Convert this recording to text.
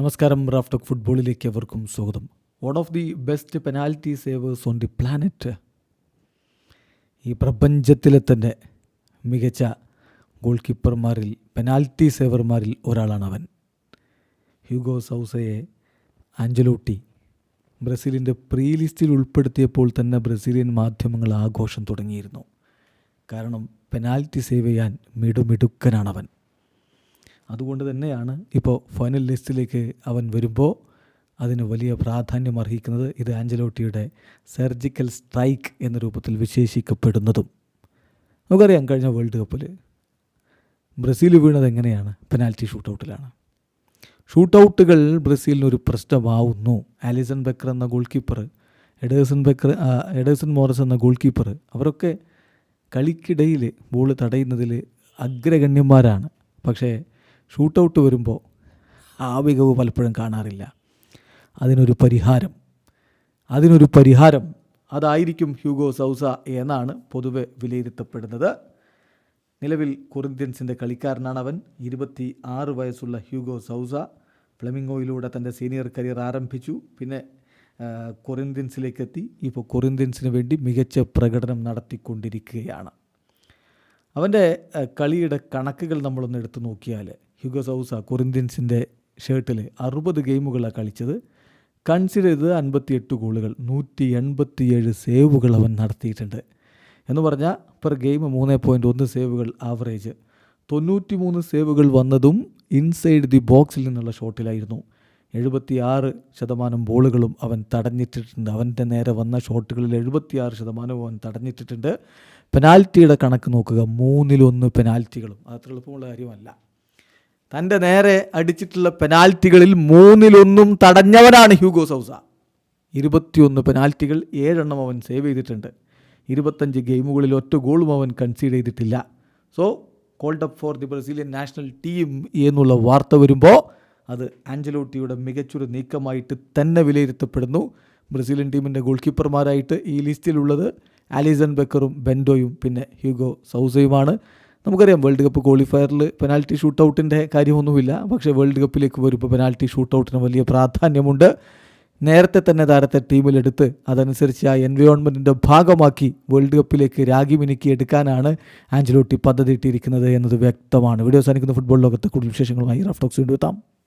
നമസ്കാരം റാഫ്റ്റോക്ക് ഫുട്ബോളിലേക്ക് അവർക്കും സ്വാഗതം. One of the best penalty savers on the planet ഈ പ്രപഞ്ചത്തിലെ തന്നെ മികച്ച ഗോൾ കീപ്പർമാരിൽ പെനാൽറ്റി സേവർമാരിൽ ഒരാളാണ് അവൻ ഹ്യൂഗോ സൗസയെ ആഞ്ചലോട്ടി ബ്രസീലിന്റെ പ്രീ ലിസ്റ്റിൽ ഉൾപ്പെടുത്തിയപ്പോൾ തന്നെ ബ്രസീലിയൻ മാധ്യമങ്ങൾ ആഘോഷം തുടങ്ങിയിരുന്നു. കാരണം പെനാൽറ്റി സേവ് ചെയ്യാൻ മിടുമിടുക്കനാണവൻ. അതുകൊണ്ട് തന്നെയാണ് ഇപ്പോൾ ഫൈനൽ ലിസ്റ്റിലേക്ക് അവൻ വരുമ്പോൾ അതിന് വലിയ പ്രാധാന്യം അർഹിക്കുന്നത് ഇത് ആഞ്ചലോട്ടിയുടെ സർജിക്കൽ സ്ട്രൈക്ക് എന്ന രൂപത്തിൽ വിശേഷിക്കപ്പെടുന്നതും. നമുക്കറിയാം കഴിഞ്ഞ വേൾഡ് കപ്പിൽ ബ്രസീൽ വീണത് എങ്ങനെയാണ്? പെനാൽറ്റി ഷൂട്ടൗട്ടിലാണ് ഷൂട്ടൗട്ടുകൾ ബ്രസീലിന് ഒരു പ്രശ്നമാവുന്നു. ആലിസൺ ബെക്കർ എന്ന goalkeeper Ederson Becker Ederson Moraes എന്ന ഗോൾ കീപ്പർ അവരൊക്കെ കളിക്കിടയിൽ ബോൾ തടയുന്നതിൽ അഗ്രഗണ്യന്മാരാണ്. പക്ഷേ ഷൂട്ടൗട്ട് വരുമ്പോൾ ആ മികവ് പലപ്പോഴും കാണാറില്ല. അതിനൊരു പരിഹാരം അതിനൊരു പരിഹാരം അതായിരിക്കും ഹ്യൂഗോ സൗസ എന്നാണ് പൊതുവെ വിലയിരുത്തപ്പെടുന്നത്. നിലവിൽ കൊറിന്ത്യൻസിന്റെ കളിക്കാരനാണ് അവൻ ഇരുപത്തി ആറ് വയസ്സുള്ള ഹ്യൂഗോ സൗസ ഫ്ലമിംഗോയിലൂടെ തന്റെ സീനിയർ കരിയർ ആരംഭിച്ചു. പിന്നെ കൊറിന്ത്യൻസിലേക്കെത്തി. ഇപ്പോൾ കൊറിന്ത്യൻസിന് വേണ്ടി മികച്ച പ്രകടനം നടത്തിക്കൊണ്ടിരിക്കുകയാണ്. അവന്റെ കളിയുടെ കണക്കുകൾ നമ്മളൊന്ന് എടുത്തു നോക്കിയാൽ ഹ്യൂഗോ സൗസ കൊറിന്ത്യൻസിന്റെ ഷർട്ടിൽ അറുപത് ഗെയിമുകളാണ് കളിച്ചത്. കൺസിഡർ ചെയ്തത് അൻപത്തിയെട്ട് ഗോളുകൾ നൂറ്റി എൺപത്തിയേഴ് സേവുകൾ അവൻ നടത്തിയിട്ടുണ്ട്. എന്ന് പറഞ്ഞാൽ പെർ ഗെയിം മൂന്ന് പോയിന്റ് ഒന്ന് സേവുകൾ ആവറേജ്. തൊണ്ണൂറ്റി മൂന്ന് സേവുകൾ വന്നതും ഇൻസൈഡ് ദി ബോക്സിൽ നിന്നുള്ള ഷോട്ടിലായിരുന്നു. എഴുപത്തി ആറ് ശതമാനം ബോളുകളും അവൻ തടഞ്ഞിട്ടിട്ടുണ്ട്. അവന്റെ നേരെ വന്ന ഷോട്ടുകളിൽ എഴുപത്തിയാറ് ശതമാനവും അവൻ തടഞ്ഞിട്ടിട്ടുണ്ട്. പെനാൽറ്റിയുടെ കണക്ക് നോക്കുക മൂന്നിലൊന്ന് പെനാൽറ്റികളും. അത്ര എളുപ്പമുള്ള കാര്യമല്ല. തന്റെ നേരെ അടിച്ചിട്ടുള്ള പെനാൽറ്റികളിൽ മൂന്നിലൊന്നും തടഞ്ഞവനാണ് ഹ്യൂഗോ സൗസ. ഇരുപത്തിയൊന്ന് പെനാൽറ്റികൾ ഏഴെണ്ണം അവൻ സേവ് ചെയ്തിട്ടുണ്ട്. ഇരുപത്തഞ്ച് ഗെയിമുകളിൽ ഒറ്റ ഗോളും അവൻ കൺസീഡ് ചെയ്തിട്ടില്ല. So called up for the Brazilian national team എന്നുള്ള വാർത്ത വരുമ്പോൾ അത് ആഞ്ചലോട്ടിയുടെ മികച്ചൊരു നീക്കമായിട്ട് തന്നെ വിലയിരുത്തപ്പെടുന്നു. ബ്രസീലിയൻ ടീമിന്റെ ഗോൾ കീപ്പർമാരായിട്ട് ഈ ലിസ്റ്റിലുള്ളത് ആലിസൺ ബെക്കറും ബെൻഡോയും പിന്നെ ഹ്യൂഗോ സൗസയുമാണ്. നമുക്കറിയാം വേൾഡ് കപ്പ് ക്വാളിഫയറിൽ പെനാൽറ്റി ഷൂട്ടൗട്ടിന്റെ കാര്യമൊന്നുമില്ല. പക്ഷേ വേൾഡ് കപ്പിലേക്ക് വരുമ്പോൾ പെനാൽറ്റി ഷൂട്ടൗട്ടിന് വലിയ പ്രാധാന്യമുണ്ട്. നേരത്തെ തന്നെ താരത്തെ ടീമിലെടുത്ത് അതനുസരിച്ച് ആ എൻവയോൺമെന്റിന്റെ ഭാഗമാക്കി വേൾഡ് കപ്പിലേക്ക് രാഗി മിനുക്കി എടുക്കാനാണ് ആഞ്ചലോട്ടി പദ്ധതി ഇട്ടിരിക്കുന്നത് എന്നത് വ്യക്തമാണ്. വീഡിയോ സാധിക്കുന്ന ഫുട്ബോൾ ലോകത്തെ കൂടുതൽ വിശേഷങ്ങളുമായി റഫ്ടോക്സ് വീണ്ടും എത്താം.